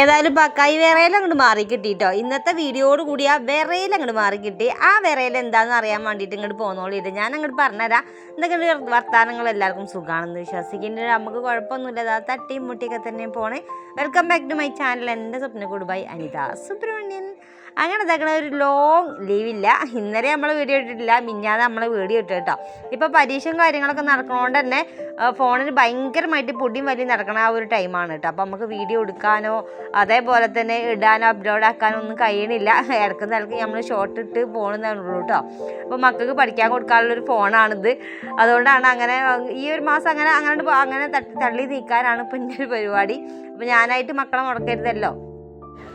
ഏതായാലും പക്കായി വിറയിൽ അങ്ങോട്ട് മാറി കിട്ടിട്ടോ. ഇന്നത്തെ വീഡിയോയോട് കൂടി ആ വിറയിൽ അങ്ങോട്ട് മാറി കിട്ടി. ആ വിറയിൽ എന്താണെന്ന് അറിയാൻ വേണ്ടിയിട്ട് ഇങ്ങോട്ട് പോന്നോളിട്ട് ഞാൻ അങ്ങോട്ട് പറഞ്ഞുതരാം. എന്തൊക്കെ വർത്തമാനങ്ങൾ എല്ലാവർക്കും സുഖമാണെന്ന് വിശ്വസിക്കുന്നു നമുക്ക് കുഴപ്പമൊന്നുമില്ല. അതാ തട്ടിയും മുട്ടിയൊക്കെ തന്നെ പോണേ. Welcome back to my channel എന്റെ സ്വപ്ന കുടുംബായി അനിത. സുബ്രഹ്മണ്യൻ അങ്ങനെ ഇതാക്കണ ഒരു ലോങ് ലീവില്ല ഇന്നലെ നമ്മൾ വീഡിയോ ഇട്ടിട്ടില്ല. മിഞ്ഞാതെ നമ്മൾ വീഡിയോ ഇട്ടു കേട്ടോ ഇപ്പോൾ പരീക്ഷയും കാര്യങ്ങളൊക്കെ നടക്കണോണ്ട് തന്നെ ഫോണിൽ ഭയങ്കരമായിട്ട് പൊടിയും വലിയ നടക്കണ ആ ഒരു ടൈമാണ് കേട്ടോ അപ്പോൾ നമുക്ക് വീഡിയോ എടുക്കാനോ അതേപോലെ തന്നെ ഇടാനോ അപ്ലോഡ് ആക്കാനോ ഒന്നും കഴിയണില്ല. ഇടയ്ക്ക് നിലയ്ക്ക് നമ്മൾ ഷോർട്ട് ഇട്ട് പോകുന്നതാണുള്ളൂ കേട്ടോ അപ്പോൾ മക്കൾക്ക് പഠിക്കാൻ കൊടുക്കാനുള്ള ഒരു ഫോണാണിത് അതുകൊണ്ടാണ് അങ്ങനെ ഈ ഒരു മാസം അങ്ങനെ അങ്ങനെ അങ്ങനെ തള്ളി നീക്കാനാണ് ഇപ്പം എന്റെ ഒരു പരിപാടി. അപ്പോൾ ഞാനായിട്ട് മക്കളെ മുടക്കരുതല്ലോ.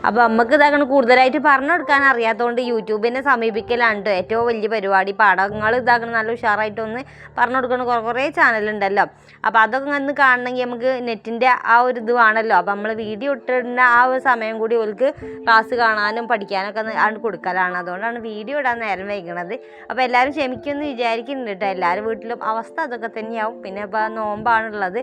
അപ്പോൾ നമുക്ക് ഇതാക്കണം കൂടുതലായിട്ട് പറഞ്ഞു കൊടുക്കാൻ അറിയാത്തതുകൊണ്ട് യൂട്യൂബിനെ സമീപിക്കലാണ്ട് ഏറ്റവും വലിയ പരിപാടി. പാഠങ്ങൾ ഇതാക്കണം നല്ല ഉഷാറായിട്ടൊന്ന് പറഞ്ഞു കൊടുക്കുന്ന കുറേ കുറേ ചാനലുണ്ടല്ലോ. അപ്പോൾ അതൊക്കെ ഒന്ന് കാണണമെങ്കിൽ നമുക്ക് നെറ്റിന്റെ ആ ഒരു ഇത് വേണമല്ലോ അപ്പോൾ നമ്മൾ വീഡിയോ ഇട്ടിടുന്ന ആ ഒരു സമയം കൂടി ഓൾക്ക് ക്ലാസ് കാണാനും പഠിക്കാനൊക്കെ ആണ് കൊടുക്കലാണ്. അതുകൊണ്ടാണ് വീഡിയോ ഇടാൻ നേരം വൈകുന്നത് അപ്പോൾ എല്ലാവരും ക്ഷമിക്കുമെന്ന് വിചാരിക്കുന്നുണ്ട് കേട്ടോ എല്ലാവരും വീട്ടിലും അവസ്ഥ അതൊക്കെ തന്നെയാവും. പിന്നെ ഇപ്പോൾ നോമ്പാണുള്ളത്.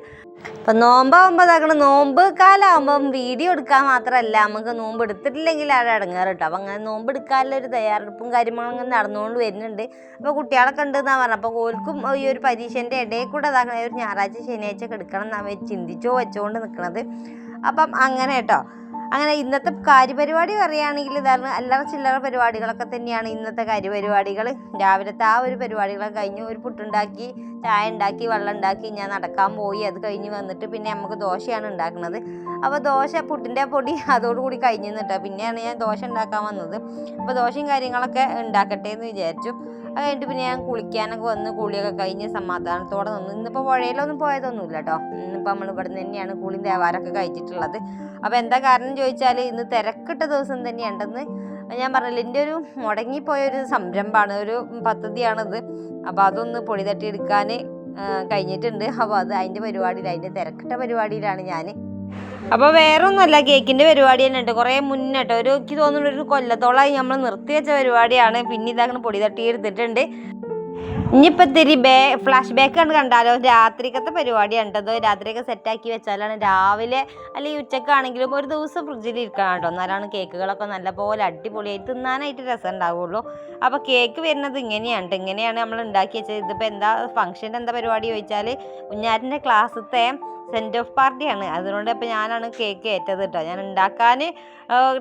അപ്പം നോമ്പാകുമ്പോൾ അതാക്കണം നോമ്പ് കാലമാകുമ്പം വീഡിയോ എടുക്കാൻ മാത്രമല്ല നമുക്ക് എടുത്തിട്ടില്ലെങ്കിൽ അവിടെ ഇടങ്ങാറ് കേട്ടോ അപ്പം അങ്ങനെ നോമ്പ് എടുക്കാനുള്ള ഒരു തയ്യാറെടുപ്പും കാര്യങ്ങളും അങ്ങനെ നടന്നുകൊണ്ട് വരുന്നുണ്ട്. അപ്പോൾ കുട്ടികളൊക്കെ ഉണ്ടെന്നാണ് പറഞ്ഞത് അപ്പോൾ ഓൽക്കും ഈ ഒരു പരീക്ഷേന്റെ ഇടയിൽ കൂടെ അതാണ് ഒരു ഞായറാഴ്ച ശനിയാഴ്ച എടുക്കണം എന്നാണ് ചിന്തിച്ചോ വെച്ചുകൊണ്ട് നിൽക്കുന്നത് അപ്പം അങ്ങനെ കേട്ടോ. അങ്ങനെ ഇന്നത്തെ കാര്യപരിപാടി പറയുകയാണെങ്കിൽ ഇതാണ് അല്ലറ ചില്ലറ പരിപാടികളൊക്കെ തന്നെയാണ് ഇന്നത്തെ കാര്യപരിപാടികൾ. രാവിലത്തെ ആ ഒരു പരിപാടികളൊക്കെ കഴിഞ്ഞ് ഒരു പുട്ടുണ്ടാക്കി ചായ ഉണ്ടാക്കി വെള്ളം ഉണ്ടാക്കി ഞാൻ നടക്കാൻ പോയി. അത് കഴിഞ്ഞ് വന്നിട്ട് പിന്നെ നമുക്ക് ദോശയാണ് ഉണ്ടാക്കുന്നത്. അപ്പോൾ ദോശ പുട്ടിന്റെ പൊടി അതോടുകൂടി കഴിഞ്ഞ് നിന്നിട്ടാണ് പിന്നെയാണ് ഞാൻ ദോശ ഉണ്ടാക്കാൻ വന്നത്. അപ്പോൾ ദോശയും കാര്യങ്ങളൊക്കെ ഉണ്ടാക്കട്ടെ എന്ന് വിചാരിച്ചു. അത് കഴിഞ്ഞിട്ട് പിന്നെ ഞാൻ കുളിക്കാനൊക്കെ വന്ന് കുളിയൊക്കെ കഴിഞ്ഞ് സമാധാനത്തോടെ നിന്ന്. ഇന്നിപ്പോൾ പുഴയിലൊന്നും പോയതൊന്നുമില്ല കേട്ടോ ഇന്നിപ്പോൾ നമ്മൾ ഇവിടെ നിന്ന് തന്നെയാണ് കുളിയും ദേവാരമൊക്കെ കഴിച്ചിട്ടുള്ളത്. അപ്പോൾ എന്താ കാരണം ചോദിച്ചാൽ ഇന്ന് തിരക്കിട്ട ദിവസം തന്നെയുണ്ടെന്ന് ഞാൻ പറഞ്ഞില്ല എന്റെ ഒരു മുടങ്ങിപ്പോയ ഒരു സംരംഭമാണ് ഒരു പദ്ധതിയാണിത്. അപ്പോൾ അതൊന്ന് പൊടി തട്ടിയെടുക്കാൻ കഴിഞ്ഞിട്ടുണ്ട്. അപ്പോൾ അത് അതിന്റെ പരിപാടിയിൽ അതിന്റെ തിരക്കിട്ട പരിപാടിയിലാണ് ഞാൻ അപ്പോൾ വേറെ ഒന്നുമല്ല പരിപാടി തന്നെ ഉണ്ട് കുറേ മുന്നേ കേട്ടോ. ഒരു എനിക്ക് തോന്നുന്നു ഒരു കൊല്ലത്തോളമായി നമ്മൾ നിർത്തി വെച്ച പരിപാടിയാണ്. പിന്നെ ഇതാക്കണ പൊടി തട്ടി എടുത്തിട്ടുണ്ട്. ഇനിയിപ്പോൾ ഇത്തിരി ബേ ഫ്ലാഷ് ബാക്ക് കണ്ട് കണ്ടാലോ? രാത്രിക്കത്തെ പരിപാടിയാണ് കേട്ടോ. രാത്രിയൊക്കെ സെറ്റാക്കി വെച്ചാലാണ് രാവിലെ അല്ലെങ്കിൽ ഉച്ചക്കാണെങ്കിലും ഒരു ദിവസം ഫ്രിഡ്ജിൽ ഇരിക്കണം കേട്ടോ. എന്നാലാണ് കേക്കുകളൊക്കെ നല്ലപോലെ അടിപൊളിയായി തിന്നാനായിട്ട് രസം ഉണ്ടാവുള്ളൂ അപ്പോൾ കേക്ക് വരുന്നത് ഇങ്ങനെയാണ്. ഇങ്ങനെയാണ് നമ്മൾ ഉണ്ടാക്കി വെച്ചത്. ഇതിപ്പോൾ എന്താ ഫംഗ്ഷന്റെ എന്താ പരിപാടി ചോദിച്ചാൽ കുഞ്ഞാറ്റിന്റെ ക്ലാസ്സിലത്തെ സെൻഡ് ഓഫ് പാർട്ടിയാണ് അതുകൊണ്ട് അപ്പോൾ ഞാനാണ് കേക്ക് ഏറ്റത് കേട്ടോ ഞാൻ ഉണ്ടാക്കാൻ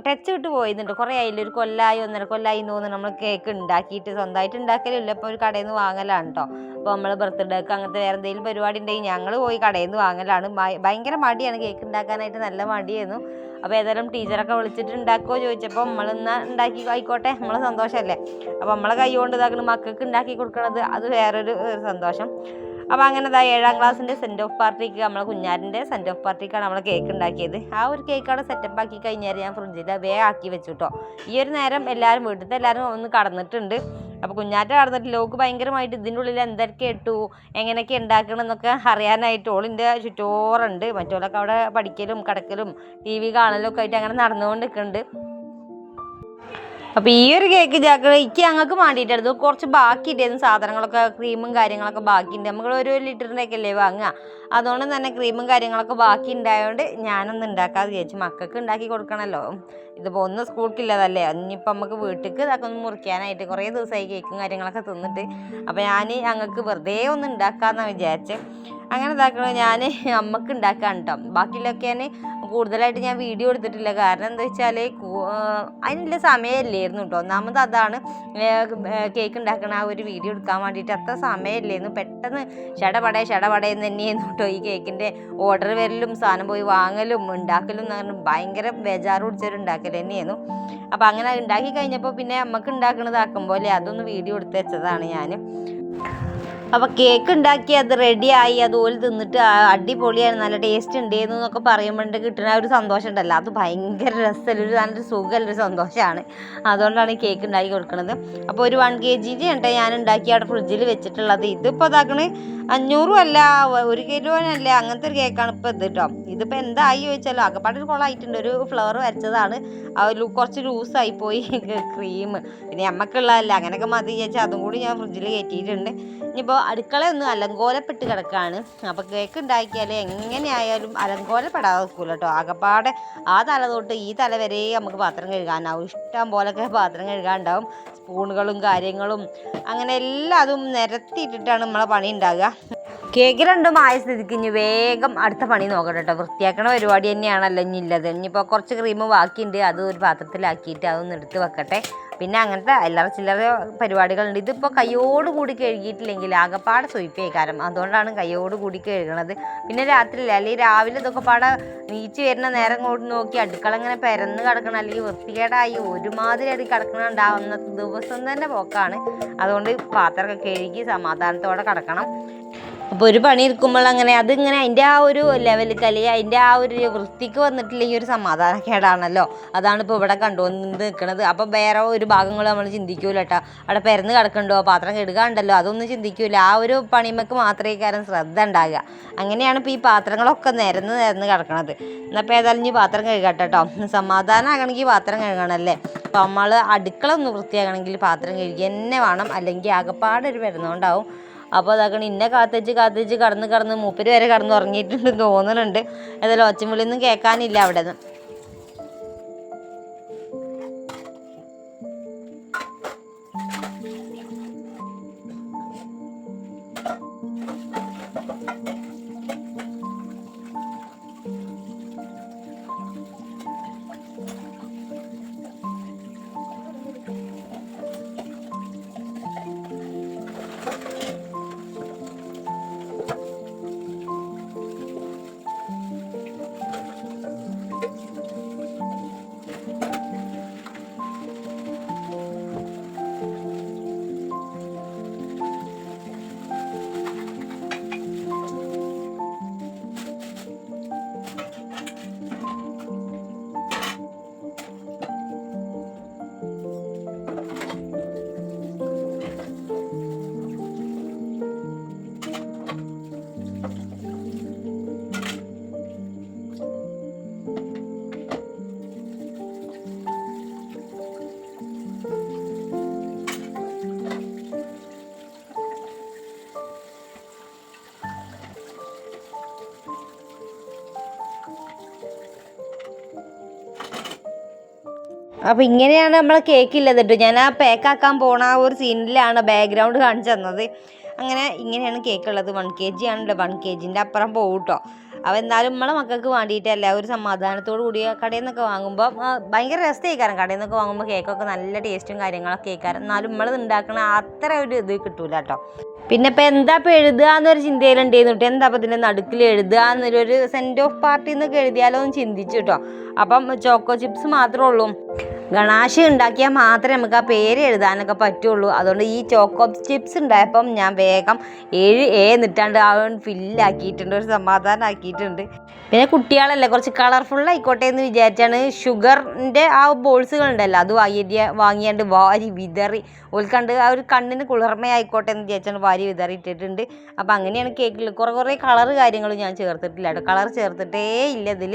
ടച്ച് വിട്ട് പോയിരുന്നുണ്ട്. കുറേ ആയില്ല? ഒരു കൊല്ലായി ഒന്നര കൊല്ലായി തോന്നുന്നു നമ്മൾ കേക്ക് ഉണ്ടാക്കിയിട്ട്. സ്വന്തമായിട്ട് ഉണ്ടാക്കലില്ല. ഇപ്പോൾ ഒരു കടയിൽ നിന്ന് വാങ്ങലാണ് കേട്ടോ അപ്പോൾ നമ്മൾ ബർത്ത്ഡേക്ക് അങ്ങനത്തെ വേറെ എന്തെങ്കിലും പരിപാടി ഉണ്ടെങ്കിൽ ഞങ്ങൾ പോയി കടയിൽ നിന്ന് വാങ്ങലാണ് ഭയങ്കര മടിയാണ് കേക്ക് ഉണ്ടാക്കാനായിട്ട്. നല്ല മടിയായിരുന്നു. അപ്പോൾ ഏതായാലും ടീച്ചറൊക്കെ വിളിച്ചിട്ട് ഉണ്ടാക്കുമോ ചോദിച്ചപ്പോൾ നമ്മളിന്ന് ഉണ്ടാക്കി? ആയിക്കോട്ടെ. നമ്മളെ സന്തോഷമല്ലേ അപ്പോൾ നമ്മളെ കൈ കൊണ്ട് ഇതാക്കുന്ന മക്കൾക്ക് ഉണ്ടാക്കി കൊടുക്കണത്. അത് വേറൊരു സന്തോഷം. അപ്പോൾ അങ്ങനെ ഇതാ ഏഴാം ക്ലാസ്സിന്റെ സെൻഡ് ഓഫ് പാർട്ടിക്ക് നമ്മളെ കുഞ്ഞാറിന്റെ സെൻഡ് ഓഫ് പാർട്ടിക്കാണ് നമ്മൾ കേക്ക് ഉണ്ടാക്കിയത്. ആ ഒരു കേക്ക് അവിടെ സെറ്റപ്പ് ആക്കി കഴിഞ്ഞാൽ ഞാൻ ഫ്രിഡ്ജിൽ വേ ആക്കി വെച്ചു കേട്ടോ ഈ ഒരു നേരം എല്ലാവരും വീട്ടിലത്തെ എല്ലാവരും ഒന്ന് കടന്നിട്ടുണ്ട്. അപ്പോൾ കുഞ്ഞാറ്റ കടന്നിട്ട് ഓക്ക് ഭയങ്കരമായിട്ട് ഇതിന്റെ ഉള്ളിൽ എന്തൊക്കെ ഇട്ടു എങ്ങനെയൊക്കെ ഉണ്ടാക്കണം എന്നൊക്കെ അറിയാനായിട്ട് ഓളിന്റെ ചുറ്റോറുണ്ട്. മറ്റോലൊക്കെ അവിടെ പഠിക്കലും കിടക്കലും ടി വി കാണലും ഒക്കെ ആയിട്ട് അങ്ങനെ നടന്നുകൊണ്ട് നിൽക്കുന്നുണ്ട് അപ്പോൾ ഈ ഒരു കേക്ക് ചാക്ക് എനിക്ക് ഞങ്ങൾക്ക് വേണ്ടിയിട്ടായിരുന്നു കുറച്ച് ബാക്കി ഇട്ടായിരുന്നു സാധനങ്ങളൊക്കെ ക്രീമും കാര്യങ്ങളൊക്കെ ബാക്കിയുണ്ട്. നമ്മൾ ഒരു ലിറ്ററിന്റെ ഒക്കെ അല്ലേ വാങ്ങുക. അതുകൊണ്ട് തന്നെ ക്രീമും കാര്യങ്ങളൊക്കെ ബാക്കി ഉണ്ടായതുകൊണ്ട് ഞാനൊന്നും ഉണ്ടാക്കാതെ വിചാരിച്ചു. മക്കൾക്ക് ഉണ്ടാക്കി കൊടുക്കണമല്ലോ ഇതിപ്പോൾ ഒന്ന് സ്കൂൾക്കില്ലതല്ലേ. ഇനിയിപ്പോൾ നമുക്ക് വീട്ടിലേക്ക് ഇതൊക്കെ ഒന്ന് മുറിക്കാനായിട്ട് കുറേ ദിവസമായി കേക്കും കാര്യങ്ങളൊക്കെ തിന്നിട്ട്. അപ്പോൾ ഞാൻ ഞങ്ങൾക്ക് വെറുതെ ഒന്ന് ഉണ്ടാക്കാമെന്നാണ് വിചാരിച്ചത് അങ്ങനെ ഇതാക്കണത് ഞാൻ അമ്മയ്ക്ക് ഉണ്ടാക്കാൻ കേട്ടോ ബാക്കിയുള്ളൊക്കെ ഞാൻ കൂടുതലായിട്ട് ഞാൻ വീഡിയോ എടുത്തിട്ടില്ല. കാരണം എന്താ വെച്ചാൽ അതിനുള്ള സമയമില്ലായിരുന്നു കേട്ടോ ഒന്നാമത് അതാണ് കേക്ക് ഉണ്ടാക്കണ ആ ഒരു വീഡിയോ എടുക്കാൻ വേണ്ടിയിട്ട് അത്ര സമയമില്ലായിരുന്നു. പെട്ടെന്ന് ഷടപടേ ഷടപടയെന്ന് തന്നെയായിരുന്നു കേട്ടോ ഈ കേക്കിന്റെ ഓർഡർ വരലും സാധനം പോയി വാങ്ങലും ഉണ്ടാക്കലും എന്ന് പറഞ്ഞാൽ ഭയങ്കര ബേജാറ് പിടിച്ചൊരു ഉണ്ടാക്കൽ തന്നെയായിരുന്നു. അപ്പോൾ അങ്ങനെ ഉണ്ടാക്കി കഴിഞ്ഞപ്പോൾ പിന്നെ നമുക്ക് ഉണ്ടാക്കണതാക്കുമ്പോൾ അല്ലേ അതൊന്ന് വീഡിയോ എടുത്ത് വെച്ചതാണ് ഞാൻ അപ്പോൾ കേക്ക് ഉണ്ടാക്കി അത് റെഡിയായി അത് ഓൽ തിന്നിട്ട് അടിപൊളിയാണ് നല്ല ടേസ്റ്റ് ഉണ്ട് എന്നൊക്കെ പറയുമ്പോണ്ട് കിട്ടുന്ന ഒരു സന്തോഷം ഉണ്ടല്ലോ. അത് ഭയങ്കര രസമല്ല ഒരു നല്ലൊരു സുഖമല്ലൊരു സന്തോഷമാണ് അതുകൊണ്ടാണ് കേക്ക് ഉണ്ടാക്കി കൊടുക്കുന്നത് അപ്പോൾ ഒരു വൺ കെ ജിന്റെ ഉണ്ട് ഞാൻ ഉണ്ടാക്കി അവിടെ ഫ്രിഡ്ജിൽ വെച്ചിട്ടുള്ളത്. ഇതിപ്പോൾ അതാക്കണ് അഞ്ഞൂറും അല്ല ഒരു കിലോനല്ല അങ്ങനത്തെ ഒരു കേക്കാണ് ഇപ്പോൾ ഇത് കേട്ടോ ഇതിപ്പോൾ എന്തായി ചോദിച്ചാലോ അകപ്പാട് ഒരു കുളമായിട്ടുണ്ട് ഒരു ഫ്ലവർ വരച്ചതാണ്. കുറച്ച് ലൂസായി പോയി ക്രീം പിന്നെ അമ്മക്കുള്ളതല്ല അങ്ങനെയൊക്കെ മതി ചോദിച്ചാൽ അതും കൂടി ഞാൻ ഫ്രിഡ്ജിൽ കയറ്റിയിട്ടുണ്ട് ഇനിയിപ്പോൾ അടുക്കളയൊന്നും അലങ്കോലപ്പെട്ട് കിടക്കുകയാണ് അപ്പോൾ കേക്ക് ഉണ്ടാക്കിയാൽ എങ്ങനെയായാലും അലങ്കോലപ്പെടാതെ നിൽക്കില്ല കേട്ടോ ആകപ്പാടെ ആ തല തൊട്ട് ഈ തല വരെ നമുക്ക് പാത്രം കഴുകാനാവും. ഇഷ്ടം പോലൊക്കെ പാത്രം കഴുകാനുണ്ടാവും സ്പൂണുകളും കാര്യങ്ങളും അങ്ങനെ എല്ലാം അതും നിരത്തിയിട്ടിട്ടാണ് നമ്മളെ പണി ഉണ്ടാകുക കേക്ക് രണ്ടും ആയ സ്ഥിതിക്ക് ഇനി വേഗം അടുത്ത പണി നോക്കണം കേട്ടോ വൃത്തിയാക്കണ പരിപാടി തന്നെയാണല്ലോ ഇനി ഉള്ളത്. ഇനിയിപ്പോൾ കുറച്ച് ക്രീം ബാക്കിയുണ്ട്. അത് ഒരു പാത്രത്തിലാക്കിയിട്ട് അതൊന്ന് എടുത്ത് വെക്കട്ടെ. പിന്നെ അങ്ങനത്തെ അല്ലറ ചില്ലറ പരിപാടികളുണ്ട്. ഇതിപ്പോൾ കയ്യോട് കൂടി കഴുകിയിട്ടില്ലെങ്കിൽ ആകപ്പാടെ സ്വയിപ്പേക്കാരം അതുകൊണ്ടാണ് കയ്യോട് കൂടി കഴുകണത്. പിന്നെ രാത്രിയില്ല അല്ലെങ്കിൽ രാവിലെ ഇതൊക്കെ പാടെ നീച്ച് വരുന്ന നേരം കൊണ്ട് നോക്കി അടുക്കള ഇങ്ങനെ പെരന്ന് കിടക്കണം അല്ലെങ്കിൽ വൃത്തികേടായി ഒരുമാതിരി അടി കിടക്കണുണ്ട് ദിവസം തന്നെ പോക്കാണ്. അതുകൊണ്ട് പാത്രമൊക്കെ കഴുകി സമാധാനത്തോടെ കിടക്കണം. അപ്പോൾ ഒരു പണി എടുക്കുമ്പോൾ അങ്ങനെ അതിങ്ങനെ അതിന്റെ ആ ഒരു ലെവലിൽ അല്ലെങ്കിൽ അതിന്റെ ആ ഒരു വൃത്തിക്ക് ഈ ഒരു സമാധാനക്കേടാണല്ലോ അതാണ് ഇപ്പോൾ ഇവിടെ കണ്ടുവന്ന് നിൽക്കുന്നത് അപ്പോൾ വേറെ ഒരു ഭാഗങ്ങൾ നമ്മൾ ചിന്തിക്കൂല കേട്ടോ. അവിടെ പെരന്ന് കിടക്കണ്ടോ? പാത്രം കെടുകാണ്ടല്ലോ? അതൊന്നും ചിന്തിക്കൂല. ആ ഒരു പണിമക്ക് മാത്രമേ കാരണം ശ്രദ്ധ ഉണ്ടാകുക അങ്ങനെയാണ് ഇപ്പോൾ ഈ പാത്രങ്ങളൊക്കെ നിരന്ന് നിരന്ന് കിടക്കണത്. എന്നപ്പോൾ ഏതായാലും ഈ പാത്രം കഴുകട്ടെ കേട്ടോ. സമാധാനമാകണമെങ്കിൽ പാത്രം കഴുകണമല്ലേ അപ്പോൾ നമ്മൾ അടുക്കള ഒന്ന് വൃത്തിയാകണമെങ്കിൽ പാത്രം കഴുകി തന്നെ വേണം. അല്ലെങ്കിൽ ആകെപ്പാടൊരു വരുന്നതുകൊണ്ടാവും അപ്പോൾ അതാക്കണ ഇന്നെ കാത്തേച്ച് കാത്തേച്ച് കടന്ന് കടന്ന് മൂപ്പര് വരെ കടന്ന് ഉറങ്ങിയിട്ടുണ്ട് തോന്നുന്നുണ്ട് ഏതായാലും ഒച്ചമുള്ളിയൊന്നും കേൾക്കാനില്ല അവിടെ നിന്ന് അപ്പോൾ ഇങ്ങനെയാണ് നമ്മൾ കേക്ക് ഉള്ളത് കേട്ടോ ഞാൻ ആ പാക്കാക്കാൻ പോണ ആ ഒരു സീനിലാണ് ബാക്ക്ഗ്രൗണ്ട് കാണിച്ചു തന്നത്. അങ്ങനെ ഇങ്ങനെയാണ് കേക്ക് ഉള്ളത്. വൺ കെ ജി ആണല്ലോ. വൺ കെ ജിന്റെ അപ്പുറം പോകും കേട്ടോ അപ്പോൾ എന്നാലും നമ്മളെ മക്കൾക്ക് വേണ്ടിയിട്ടല്ല ഒരു സമാധാനത്തോടു കൂടി കടയിൽ നിന്നൊക്കെ വാങ്ങുമ്പോൾ ഭയങ്കര രസമായിക്കാരം കടയിൽ നിന്നൊക്കെ വാങ്ങുമ്പോൾ കേക്കൊക്കെ നല്ല ടേസ്റ്റും കാര്യങ്ങളൊക്കെ ആയിക്കാരം. എന്നാലും നമ്മളത് ഉണ്ടാക്കണ അത്ര ഒരു ഇത് കിട്ടൂല കേട്ടോ പിന്നെ ഇപ്പം എന്താ ഇപ്പം എഴുതുക എന്നൊരു ചിന്തയിലുണ്ടായിരുന്നു കേട്ടോ എന്താ അപ്പം ഇതിന്റെ നടുക്കിൽ എഴുതുക എന്നൊരു ഒരു സെന്റ് ഓഫ് പാർട്ടി എന്നൊക്കെ എഴുതിയാലോ എന്ന് ചിന്തിച്ചു കേട്ടോ അപ്പം ചോക്കോ ചിപ്സ് മാത്രമേ ഉള്ളൂ. ഗണാശ ഉണ്ടാക്കിയാൽ മാത്രമേ നമുക്ക് ആ പേര് എഴുതാനൊക്കെ പറ്റുള്ളൂ. അതുകൊണ്ട് ഈ ചോക്കോ ചിപ്സ് ഉണ്ടായപ്പം ഞാൻ വേഗം ഏഴ് എ എന്നിട്ടാണ്ട് ആ ഫില്ലാക്കിയിട്ടുണ്ട് ഒരു സമാധാനം ആക്കിയിട്ടുണ്ട് പിന്നെ കുട്ടികളല്ലേ കുറച്ച് കളർഫുൾ ആയിക്കോട്ടെ എന്ന് വിചാരിച്ചാണ് ഷുഗറിന്റെ ആ ബോൾസുകൾ ഉണ്ടല്ലോ അത് വാങ്ങിയ വാങ്ങിയാണ്ട് വാരി വിതറി. ഓൽക്കണ്ട് ആ ഒരു കണ്ണിന് കുളിർമയായിക്കോട്ടെ എന്ന് വിചാരിച്ചാണ് വാരി വിതറി ഇട്ടിട്ടുണ്ട്. അപ്പോൾ അങ്ങനെയാണ് കേക്കിൽ കുറേ കുറേ കളർ കാര്യങ്ങൾ ഞാൻ ചേർത്തിട്ടില്ല കേട്ടോ. കളർ ചേർത്തിട്ടേ ഇല്ല ഇതിൽ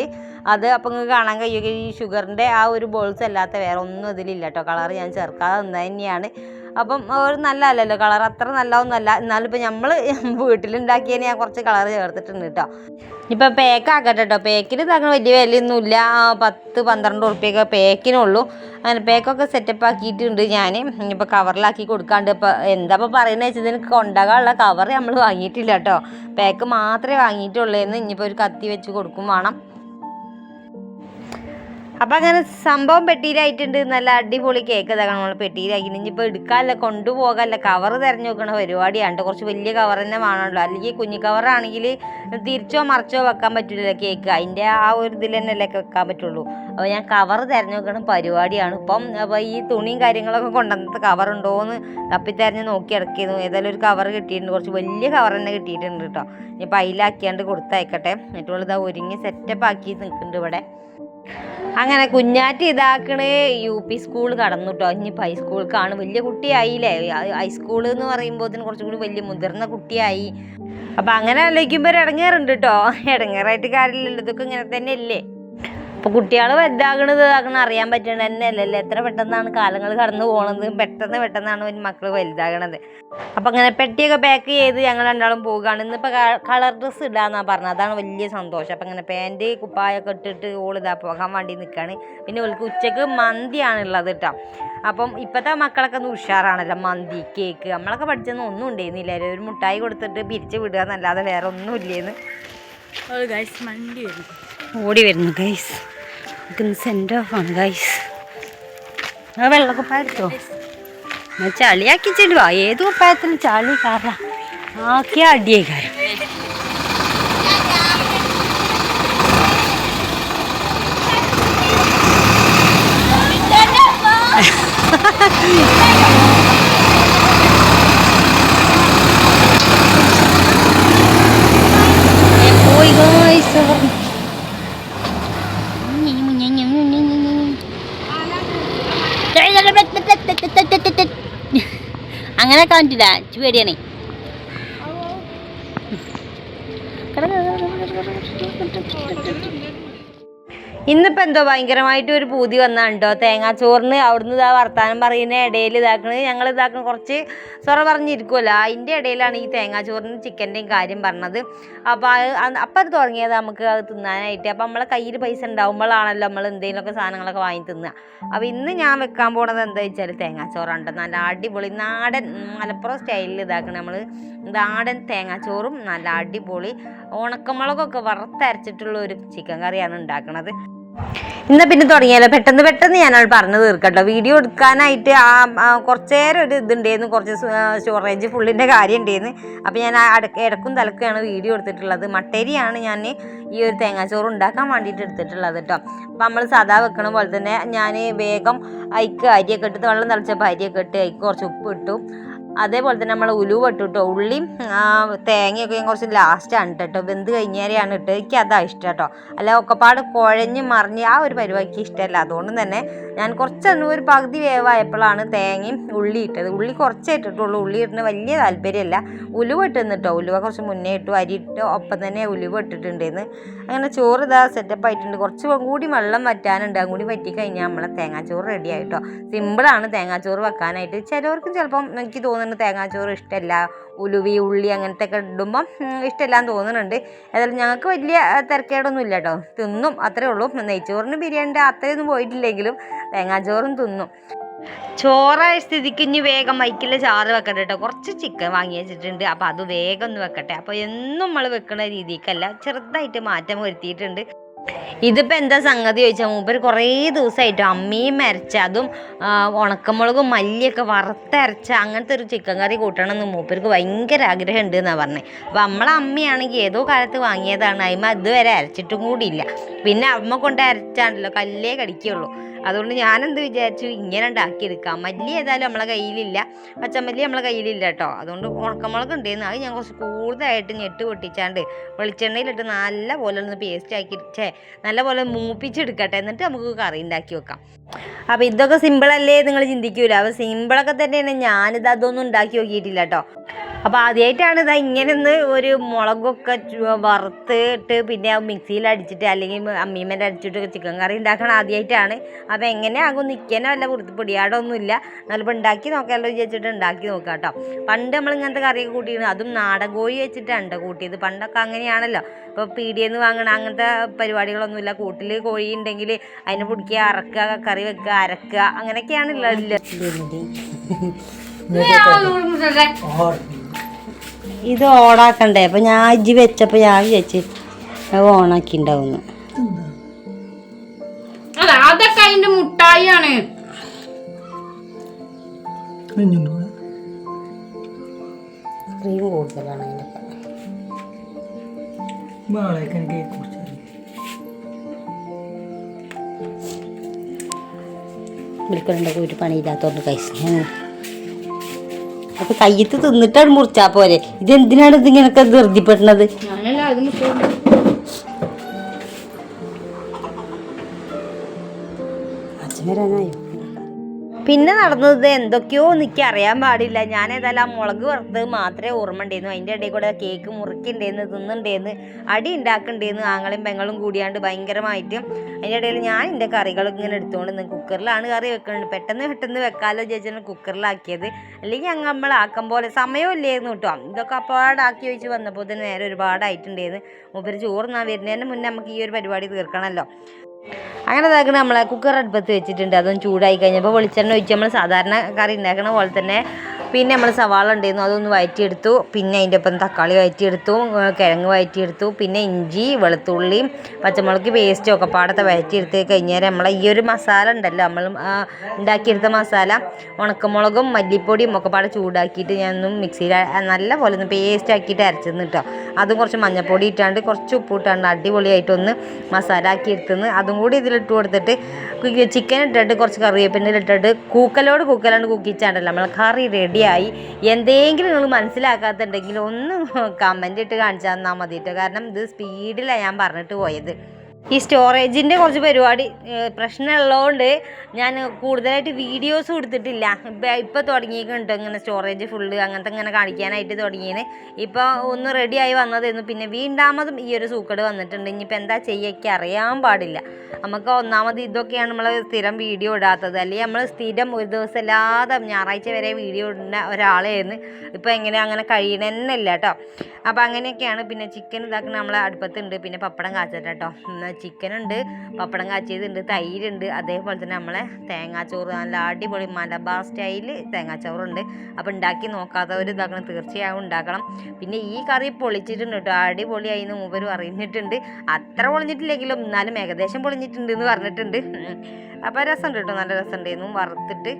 അത് അപ്പം നിങ്ങൾക്ക് കാണാൻ കഴിയുക ഈ ഷുഗറിന്റെ ആ ഒരു ബോൾസ് അല്ലാത്ത വേറെ ഒന്നും ഇതിലില്ല കേട്ടോ. കളർ ഞാൻ ചേർക്കാതെ തന്നെയാണ് അപ്പം ഒരു നല്ലതല്ലല്ലോ. കളർ അത്ര നല്ലതൊന്നുമല്ല. എന്നാലും ഇപ്പം നമ്മൾ വീട്ടിലുണ്ടാക്കിയതിന് ഞാൻ കുറച്ച് കളർ ചേർത്തിട്ടുണ്ട് കേട്ടോ. ഇപ്പം പേക്ക് ആക്കട്ടെ കേട്ടോ. പേക്കിന് തന്നെ വലിയ വിലയൊന്നുമില്ല. പത്ത് പന്ത്രണ്ട് ഉറുപ്പ്യൊക്കെ പേക്കിനുള്ളൂ അങ്ങനെ പേക്കൊക്കെ സെറ്റപ്പ് ആക്കിയിട്ടുണ്ട് ഞാൻ ഇപ്പം കവറിലാക്കി കൊടുക്കാണ്ട് ഇപ്പോൾ എന്താ ഇപ്പോൾ പറയുന്നത് വെച്ചാൽ ഇതിന് കൊണ്ടാകാനുള്ള കവർ നമ്മൾ വാങ്ങിയിട്ടില്ല കേട്ടോ. പേക്ക് മാത്രമേ വാങ്ങിയിട്ടുള്ളൂ എന്ന് ഇനിയിപ്പോൾ ഒരു കത്തി വെച്ച് കൊടുക്കും വേണം. അപ്പം അങ്ങനെ സംഭവം പെട്ടിയിലായിട്ടുണ്ട് നല്ല അടിപൊളി കേക്ക് ഇതാക്കണം നമ്മൾ പെട്ടിയിലാക്കി. ഇനിയിപ്പോൾ എടുക്കാനല്ല കൊണ്ടുപോകാനല്ല കവർ തിരഞ്ഞു നോക്കണ പരിപാടിയാണ്. കുറച്ച് വലിയ കവർ തന്നെ വേണമല്ലോ. അല്ലെങ്കിൽ കുഞ്ഞു കവറാണെങ്കിൽ തിരിച്ചോ മറിച്ചോ വെക്കാൻ പറ്റില്ലല്ലോ കേക്ക് അതിന്റെ ആ ഒരു ഇതിൽ തന്നെയല്ലേ വെക്കാൻ പറ്റുള്ളൂ. അപ്പോൾ ഞാൻ കവർ തിരഞ്ഞു നോക്കണ പരിപാടിയാണ്. ഇപ്പം അപ്പോൾ ഈ തുണിയും കാര്യങ്ങളൊക്കെ കൊണ്ടുവന്നിട്ട് കവർ ഉണ്ടോ എന്ന് തപ്പി തിരഞ്ഞ് നോക്കി ഇടക്കിയിരുന്നു ഏതായാലും ഒരു കവർ കിട്ടിയിട്ടുണ്ട്. കുറച്ച് വലിയ കവർ തന്നെ കിട്ടിയിട്ടുണ്ട് കേട്ടോ. ഇനിയിപ്പോൾ അതിലാക്കിയാണ്ട് കൊടുത്തയക്കട്ടെ. ഇതാ ഒരുങ്ങി സെറ്റപ്പ് ആക്കി നിൽക്കുന്നുണ്ട് ഇവിടെ. അങ്ങനെ കുഞ്ഞാറ്റി ഇതാക്കണ് യു പി സ്കൂൾ കടന്നു കേട്ടോ ഇനിയിപ്പോൾ ഹൈസ്കൂൾക്കാണ് വലിയ കുട്ടിയായില്ലേ? ഹൈസ്കൂൾ എന്ന് പറയുമ്പോൾ കുറച്ചും കൂടി വലിയ മുതിർന്ന കുട്ടിയായി. അപ്പം അങ്ങനെ ആലോചിക്കുമ്പോൾ ഇടങ്ങേറുണ്ട് കേട്ടോ ഇടങ്ങേറായിട്ട് കാര്യമില്ലല്ലോ. ഇതൊക്കെ ഇങ്ങനെ തന്നെ അല്ലേ അപ്പോൾ കുട്ടികൾ വലുതാകണത് ഇതാകണത് അറിയാൻ പറ്റണത് തന്നെയല്ലേ? അല്ലല്ലോ എത്ര പെട്ടെന്നാണ് കാലങ്ങൾ കടന്നു പോണത്? പെട്ടെന്ന് പെട്ടെന്നാണ് മക്കൾ വലുതാകണത്. അപ്പം അങ്ങനെ പെട്ടിയൊക്കെ പാക്ക് ചെയ്ത് ഞങ്ങൾ രണ്ടാളും പോവുകയാണ്. ഇന്നിപ്പോ കളർ ഡ്രസ് ഇടാന്നാണ് പറഞ്ഞത്. അതാണ് വലിയ സന്തോഷം. അപ്പം അങ്ങനെ പാന്റ് കുപ്പായൊക്കെ ഇട്ടിട്ട് ഓളിതാ പോകാൻ വേണ്ടി നിൽക്കുകയാണ് പിന്നെ ഓൾക്ക് ഉച്ചയ്ക്ക് മന്തിയാണ് ഉള്ളത് കേട്ടോ അപ്പം ഇപ്പോഴത്തെ മക്കളൊക്കെ ഒന്ന് ഉഷാറാണല്ലോ. മന്തി കേക്ക് നമ്മളൊക്കെ പഠിച്ചൊന്നും ഒന്നും ഉണ്ടായിരുന്നില്ല. ഒരു മുട്ടായി കൊടുത്തിട്ട് പിരിച്ച് വിടുക എന്നല്ലാതെ വേറെ ഒന്നും ഇല്ലേന്ന് മണ്ടി വരും ഓടി വരുന്നു ഗൈസ് സെൻഡ് ഓഫ് ആണ് ഗൈസ് ആ വെള്ളക്കുപ്പായ എടുത്തോ എന്നാ ചളിയാക്കി ചെല്ലുവാ. ഏത് കുപ്പായത്തിലും ചളി കാറ ആക്കിയ അടിയേ കാരം പോയി ഗൈസ് അങ്ങനെ കാണിച്ചില്ല പേടിയാണേ ഇന്നിപ്പോൾ എന്തോ ഭയങ്കരമായിട്ട് ഒരു പൂതി വന്നാണ്ടോ തേങ്ങാച്ചോറിന് അവിടുന്ന് ഇതാ വർത്താനം പറയുന്ന ഇടയിൽ ഇതാക്കണത് ഞങ്ങൾ ഇതാക്കണ കുറച്ച് സൊറ പറഞ്ഞിരിക്കുമല്ലോ അതിന്റെ ഇടയിലാണ് ഈ തേങ്ങാച്ചോറിന് ചിക്കന്റെയും കാര്യം പറഞ്ഞത്. അപ്പോൾ അത് അപ്പം അത് തുടങ്ങിയത് നമുക്ക് അത് തിന്നാനായിട്ട്. അപ്പോൾ നമ്മളെ കയ്യിൽ പൈസ ഉണ്ടാകുമ്പോഴാണല്ലോ നമ്മൾ എന്തെങ്കിലുമൊക്കെ സാധനങ്ങളൊക്കെ വാങ്ങി തിന്നുക അപ്പോൾ ഇന്ന് ഞാൻ വെക്കാൻ പോണത് എന്താ വെച്ചാൽ തേങ്ങാച്ചോറുണ്ട് നല്ല അടിപൊളി നാടൻ മലപ്പുറം സ്റ്റൈലിൽ ഇതാക്കണം നമ്മൾ നാടൻ തേങ്ങാച്ചോറും നല്ല അടിപൊളി ഉണക്കമുളകൊക്കെ വറുത്തരച്ചിട്ടുള്ള ഒരു ചിക്കൻ കറിയാണ് ഉണ്ടാക്കണത്. ഇന്ന് പിന്നെ തുടങ്ങിയാലോ? പെട്ടെന്ന് പെട്ടെന്ന് ഞാൻ അവൾ പറഞ്ഞു തീർക്കട്ടോ. വീഡിയോ എടുക്കാനായിട്ട് ആ കുറച്ചേരം ഒരു ഇതുണ്ടായിരുന്നു. കുറച്ച് സ്റ്റോറേജ് ഫുള്ളിന്റെ കാര്യം ഉണ്ടായിരുന്നു അപ്പോൾ ഞാൻ ഇടക്കും തലക്കുകയാണ് വീഡിയോ എടുത്തിട്ടുള്ളത്. മട്ടേരിയാണ് ഞാൻ ഈ ഒരു തേങ്ങാച്ചോറ് ഉണ്ടാക്കാൻ വേണ്ടിയിട്ട് എടുത്തിട്ടുള്ളത് കേട്ടോ അപ്പോൾ നമ്മൾ സാധാ വെക്കണ പോലെ തന്നെ ഞാൻ വേഗം അരിക്ക് അരിയൊക്കെ ഇട്ടിട്ട് വെള്ളം തിളച്ചപ്പോൾ അരിയൊക്കെ ഇട്ട് അരിക്ക് കുറച്ച് ഉപ്പ് ഇട്ടു അതേപോലെ തന്നെ നമ്മൾ ഉലുവ ഇട്ടു കേട്ടോ ഉള്ളിയും തേങ്ങയൊക്കെ കുറച്ച് ലാസ്റ്റാണ് കേട്ടോ വെന്ത് കഴിഞ്ഞേരെയാണ് ഇട്ട് എനിക്ക് അതാ ഇഷ്ടം കേട്ടോ. അല്ല ഒക്കെപ്പാട് കുഴഞ്ഞ് മറിഞ്ഞ് ആ ഒരു പരിപാടിക്ക് ഇഷ്ടമല്ല. അതുകൊണ്ട് തന്നെ ഞാൻ കുറച്ചൊന്ന് ഒരു പകുതി വേവായപ്പോഴാണ് തേങ്ങയും ഉള്ളി ഇട്ടത്. ഉള്ളി കുറച്ചേ ഇട്ടിട്ടുള്ളൂ. ഉള്ളി ഇടുന്ന വലിയ താല്പര്യമല്ല. ഉലുവ ഇട്ടെന്ന് കേട്ടോ ഉലുവ കുറച്ച് മുന്നേ ഇട്ടു. അരി ഇട്ട് ഒപ്പം തന്നെ ഉലുവ ഇട്ടിട്ടുണ്ടെന്ന്. അങ്ങനെ ചോറ് ഇതാ സെറ്റപ്പ് ആയിട്ടുണ്ട്. കുറച്ച് കൂടി വെള്ളം വറ്റാനുണ്ട്. അങ്ങൂടി വറ്റി കഴിഞ്ഞാൽ നമ്മളെ തേങ്ങാച്ചോറ് റെഡി ആയിട്ടോ സിമ്പിളാണ് തേങ്ങാച്ചോറ് വെക്കാനായിട്ട്. ചിലവർക്കും ചിലപ്പം എനിക്ക് തോന്നുന്നു തേങ്ങാച്ചോറ് ഇഷ്ടമല്ല ഉലുവി ഉള്ളി അങ്ങനത്തെ ഒക്കെ ഇടുമ്പം ഇഷ്ടമല്ലാന്ന് തോന്നുന്നുണ്ട്. ഏതായാലും ഞങ്ങൾക്ക് വലിയ തിരക്കേടൊന്നും ഇല്ല കേട്ടോ തിന്നും അത്രേ ഉള്ളൂ. നെയ്ച്ചോറിന് ബിരിയാണിന്റെ അത്രയൊന്നും പോയിട്ടില്ലെങ്കിലും തേങ്ങാച്ചോറും തിന്നും. ചോറായ സ്ഥിതിക്ക് ഇനി വേഗം മൈക്കിൽ ചാറ് വെക്കട്ടെ കേട്ടോ കുറച്ച് ചിക്കൻ വാങ്ങി വെച്ചിട്ടുണ്ട്. അപ്പോൾ അത് വേഗം ഒന്ന് വെക്കട്ടെ. അപ്പോൾ എന്നും നമ്മൾ വെക്കുന്ന രീതിക്കല്ല ചെറുതായിട്ട് മാറ്റം വരുത്തിയിട്ടുണ്ട്. ഇതിപ്പോൾ എന്താ സംഗതി ചോദിച്ചാൽ മൂപ്പർ കുറേ ദിവസമായിട്ട് അമ്മയും അരച്ച അതും ഉണക്കമുളകും മല്ലിയൊക്കെ വറുത്തരച്ച അങ്ങനത്തെ ഒരു ചിക്കൻ കറി കൂട്ടണം എന്ന് മൂപ്പർക്ക് ഭയങ്കര ആഗ്രഹം ഉണ്ട് എന്നാണ് പറഞ്ഞത് അപ്പോൾ നമ്മളെ അമ്മയാണെങ്കിൽ ഏതോ കാലത്ത് വാങ്ങിയതാണ് അതിമ ഇതുവരെ അരച്ചിട്ടും കൂടിയില്ല. പിന്നെ അമ്മ കൊണ്ട് അരച്ചാണല്ലോ കല്ലേ കടിക്കുള്ളൂ. അതുകൊണ്ട് ഞാനെന്ത് വിചാരിച്ചു? ഇങ്ങനെ ഉണ്ടാക്കിയെടുക്കാം മല്ലി ഏതായാലും നമ്മളെ കയ്യിലില്ല. പച്ചമല്ലി നമ്മളെ കയ്യിലില്ല കേട്ടോ അതുകൊണ്ട് ഉണക്കമുളക് ഉണ്ടായിരുന്നു അത് ഞാൻ കുറച്ച് കൂടുതലായിട്ട് ഞെട്ട് പൊട്ടിച്ചാണ്ട് വെളിച്ചെണ്ണയിലിട്ട് നല്ല പോലെ ഒന്ന് പേസ്റ്റ് ആക്കി ഛേ നല്ല പോലെ മൂപ്പിച്ചെടുക്കട്ടെ. എന്നിട്ട് നമുക്ക് കറി ഉണ്ടാക്കി വെക്കാം. അപ്പോൾ ഇതൊക്കെ സിമ്പിളല്ലേ നിങ്ങൾ ചിന്തിക്കൂല. അപ്പോൾ സിമ്പിളൊക്കെ തന്നെയാണ്. ഞാനിത് അതൊന്നും ഉണ്ടാക്കി നോക്കിയിട്ടില്ല കേട്ടോ അപ്പോൾ ആദ്യമായിട്ടാണ് ഇതാ ഇങ്ങനെ ഒന്ന് ഒരു മുളകൊക്കെ വറുത്തിട്ട് പിന്നെ മിക്സിയിൽ അടിച്ചിട്ട് അല്ലെങ്കിൽ അമ്മീമ്മേന്റെ അടിച്ചിട്ട് ചിക്കൻ കറി ഉണ്ടാക്കണം ആദ്യമായിട്ടാണ് അപ്പോൾ എങ്ങനെയാകും നിൽക്കാനോ അല്ല വൃത്തി പൊടിയാടൊന്നുമില്ല നല്ലപ്പോൾ ഉണ്ടാക്കി നോക്കാമല്ലോ വിചാരിച്ചിട്ട് ഉണ്ടാക്കി നോക്കാം കേട്ടോ പണ്ട് നമ്മൾ ഇങ്ങനത്തെ കറിയൊക്കെ കൂട്ടിയിരുന്നു. അതും നാടൻ കോഴി വെച്ചിട്ടാണ് കേട്ടോ കൂട്ടിയത്. പണ്ടൊക്കെ അങ്ങനെയാണല്ലോ. ഇപ്പോൾ പീടിയെന്ന് വാങ്ങണം അങ്ങനത്തെ പരിപാടികളൊന്നുമില്ല. കൂട്ടിൽ കോഴി ഉണ്ടെങ്കിൽ അതിനെ പിടിക്കുക അറക്കുക കറി വെക്കുക അരക്കുക. അങ്ങനെയൊക്കെയാണ് ഇത് ഓണാക്കണ്ടേ? അപ്പം ഞാൻ ഇജ്ജി വെച്ചപ്പോൾ ഞാൻ വിചാരിച്ച് ഓണാക്കി ഉണ്ടാവുന്നു ക്രീം കൂടുതലാണ് അതിന്റെ വിളിക്കലുണ്ടൊക്കെ ഒരു പണിയില്ലാത്തതുകൊണ്ട് കഴിച്ചു അപ്പൊ കയ്യത്ത് തിന്നിട്ടാണ് മുറിച്ചാ പോരെ. ഇതെന്തിനാണ് ഇതിങ്ങനൊക്കെ ധൃതിപ്പെടുന്നത്? ഞാനല്ല അത് മുട്ട അച്ഛൻ വരാനായോ. പിന്നെ നടന്നത് എന്തൊക്കെയോ എനിക്ക് അറിയാൻ പാടില്ല. ഞാൻ ഏതായാലും ആ മുളക് വറുത്തത് മാത്രമേ ഓർമ്മ ഉണ്ടായിരുന്നു അതിന്റെ ഇടയിൽ കൂടെ കേക്ക് മുറിക്കണ്ടേന്ന് തിന്നണ്ടേന്ന് അടി ഉണ്ടാക്കണ്ടേന്ന് ആങ്ങളും പെങ്ങളും കൂടിയാണ്ട് ഭയങ്കരമായിട്ട് അതിന്റെ ഇടയിൽ ഞാൻ എന്റെ കറികളൊക്കെ ഇങ്ങനെ എടുത്തുകൊണ്ട് നിന്ന്. കുക്കറിലാണ് കറി വെക്കുന്നത് പെട്ടെന്ന് പെട്ടെന്ന് വെക്കാലോ ചേച്ചി കുക്കറിലാക്കിയത്. അല്ലെങ്കിൽ അങ്ങ് നമ്മൾ ആക്കം പോലെ സമയമില്ലായിരുന്നു കേട്ടോ ഇതൊക്കെ അപ്പാടാക്കി വെച്ച് വന്നപ്പോൾ തന്നെ നേരെ ഒരുപാടായിട്ടുണ്ടായിരുന്നു മുപ്പര് ചോറ് നാ വരുന്നതിന് മുന്നേ നമുക്ക് ഈ ഒരു പരിപാടി തീർക്കണമല്ലോ അങ്ങനെ ഇതാക്കണ നമ്മളെ കുക്കർ അടുപ്പത്ത് വെച്ചിട്ടുണ്ട്. അതൊന്ന് ചൂടായി കഴിഞ്ഞപ്പോൾ വെളിച്ചെണ്ണ ഒഴിച്ച് നമ്മൾ സാധാരണ കറി ഉണ്ടാക്കണ പോലെ തന്നെ പിന്നെ നമ്മൾ സവാള ഉണ്ടായിരുന്നു അതൊന്ന് വഴറ്റിയെടുത്തു പിന്നെ അതിന്റെ ഒപ്പം തക്കാളി വഴറ്റിയെടുത്തു ഏർ കിഴങ്ങ് വഴറ്റിയെടുത്തു പിന്നെ ഇഞ്ചി വെളുത്തുള്ളി പച്ചമുളക് പേസ്റ്റും ഒക്കെ പാടത്തെ വഴറ്റിയെടുത്ത് കഴിഞ്ഞാൽ നമ്മളെ ഈ ഒരു മസാല ഉണ്ടല്ലോ നമ്മൾ ഉണ്ടാക്കിയെടുത്ത മസാല ഉണക്കമുളകും മല്ലിപ്പൊടിയും ഒക്കെ പാടെ ചൂടാക്കിയിട്ട് ഞാനൊന്നും മിക്സിയിൽ നല്ല പോലെ ഒന്ന് പേസ്റ്റ് ആക്കിയിട്ട് അരച്ചെന്ന് കേട്ടോ അതും കുറച്ച് മഞ്ഞൾപ്പൊടി ഇട്ടാണ്ട് കുറച്ച് ഉപ്പ് ഇട്ടാണ്ട് അടിപൊളിയായിട്ടൊന്ന് മസാല ആക്കി എടുത്തുനിന്ന് അതും കൂടി ഇതിലിട്ട് കൊടുത്തിട്ട് ചിക്കൻ ഇട്ടിട്ട് കുറച്ച് കറിവേപ്പിന്റെ ഇട്ടിട്ട് കൂക്കലോട് കൂക്കലാണ്ട് കുക്കിച്ചാണ്ടല്ലോ നമ്മൾ കറി റെഡിയായി എന്തെങ്കിലും നിങ്ങൾ മനസ്സിലാക്കാത്തുണ്ടെങ്കിൽ ഒന്ന് കമന്റ് ഇട്ട് കാണിച്ചാൽ തന്നാൽ മതി കേട്ടോ കാരണം ഇത് സ്പീഡിലാണ് ഞാൻ പറഞ്ഞിട്ട് പോയത്. ഈ സ്റ്റോറേജിന്റെ കുറച്ച് പരിപാടി പ്രശ്നമുള്ളതുകൊണ്ട് ഞാൻ കൂടുതലായിട്ട് വീഡിയോസ് കൊടുത്തിട്ടില്ല. ഇപ്പം ഇപ്പോൾ തുടങ്ങിയിട്ടുണ്ട് ഇങ്ങനെ സ്റ്റോറേജ് ഫുള്ള് അങ്ങനത്തെ ഇങ്ങനെ കാണിക്കാനായിട്ട് തുടങ്ങിയത് ഇപ്പോൾ ഒന്ന് റെഡിയായി വന്നതായിരുന്നു പിന്നെ വീണ്ടാമതും ഈ ഒരു സൂക്കട് വന്നിട്ടുണ്ട്. ഇനിയിപ്പോൾ എന്താ ചെയ്യൊക്കെ അറിയാൻ പാടില്ല. നമുക്ക് ഒന്നാമത് ഇതൊക്കെയാണ് നമ്മൾ സ്ഥിരം വീഡിയോ ഇടാത്തത്. അല്ലെങ്കിൽ നമ്മൾ സ്ഥിരം ഒരു ദിവസം അല്ലാതെ ഞായറാഴ്ച വരെ വീഡിയോ ഇടുന്ന ഒരാളായിരുന്നു ഇപ്പോൾ എങ്ങനെ അങ്ങനെ കഴിയണമെന്നില്ല കേട്ടോ അപ്പോൾ അങ്ങനെയൊക്കെയാണ്. പിന്നെ ചിക്കൻ ഇതാക്കുന്ന നമ്മളെ അടുപ്പത്തുണ്ട്. പിന്നെ പപ്പടം കാച്ചിട്ട് ചിക്കൻ ഉണ്ട് പപ്പടം കാച്ചിയതുണ്ട് തൈരുണ്ട് അതേപോലെ തന്നെ നമ്മളെ തേങ്ങാച്ചോറ് നല്ല അടിപൊളി മലബാർ സ്റ്റൈൽ തേങ്ങാച്ചോറുണ്ട്. അപ്പോൾ ഉണ്ടാക്കി നോക്കാത്തവർ ഇതാക്കണം തീർച്ചയായും ഉണ്ടാക്കണം. പിന്നെ ഈ കറി പൊളിച്ചിട്ടുണ്ട് കേട്ടോ അടിപൊളിയായി എന്ന് മൂവരും അറിഞ്ഞിട്ടുണ്ട് അത്ര പൊളിഞ്ഞിട്ടില്ലെങ്കിലും എന്നാലും ഏകദേശം പൊളിഞ്ഞിട്ടുണ്ട് എന്ന് പറഞ്ഞിട്ടുണ്ട്. അപ്പോൾ രസമുണ്ട് കേട്ടോ നല്ല രസമുണ്ടായിരുന്നു വറുത്തിട്ട്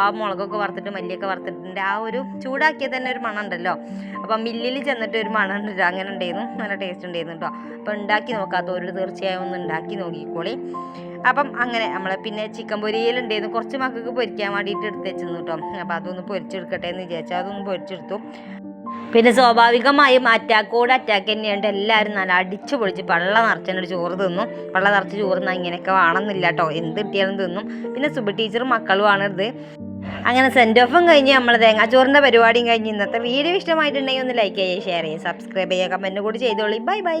ആ മുളകൊക്കെ വറുത്തിട്ട് മല്ലിയൊക്കെ വറുത്തിട്ടുണ്ട്. ആ ഒരു ചൂടാക്കിയത് തന്നെ ഒരു മണം ഉണ്ടല്ലോ അപ്പം മില്ലിൽ ചെന്നിട്ട് ഒരു മണം ഉണ്ടല്ലോ അങ്ങനെ ഉണ്ടായിരുന്നു. നല്ല ടേസ്റ്റ് ഉണ്ടായിരുന്നു കേട്ടോ അപ്പം ഉണ്ടാക്കി നോക്കാത്തവർ തീർച്ചയായും ഒന്ന് ഉണ്ടാക്കി നോക്കിക്കോളി. അപ്പം അങ്ങനെ നമ്മളെ പിന്നെ ചിക്കൻ പൊരിയിലുണ്ടായിരുന്നു കുറച്ച് മക്കൾക്ക് പൊരിക്കാൻ വേണ്ടിയിട്ട് എടുത്ത് വെച്ചിരുന്നു കേട്ടോ അപ്പം അതൊന്ന് പൊരിച്ചെടുക്കട്ടെ എന്ന് വിചാരിച്ചാൽ അതൊന്ന് പൊരിച്ചെടുത്തു. പിന്നെ സ്വാഭാവികമായും അറ്റാക്കോട് അറ്റാക്ക് തന്നെയുണ്ട്. എല്ലാവരും നല്ല അടിച്ചു പൊളിച്ച് പള്ള നിറച്ചൊരു ചോറ് തിന്നും. പള്ള നിറച്ച് ചോറ് തന്നാൽ ഇങ്ങനെയൊക്കെ വേണമെന്നില്ല കേട്ടോ എന്ത് കിട്ടിയാലും തിന്നും. പിന്നെ സുബി ടീച്ചറും മക്കളും ഇത് അങ്ങനെ സെൻഡ് ഓഫും കഴിഞ്ഞ് നമ്മൾ തേങ്ങാച്ചോറിന്റെ പരിപാടിയും കഴിഞ്ഞ് ഇന്നത്തെ വീഡിയോ ഇഷ്ടമായിട്ടുണ്ടെങ്കിൽ ഒന്ന് ലൈക്ക് ചെയ്യുക ഷെയർ ചെയ്യുക സബ്സ്ക്രൈബ് ചെയ്യുക കമന്റ് കൂടി ചെയ്തോളി. Bye bye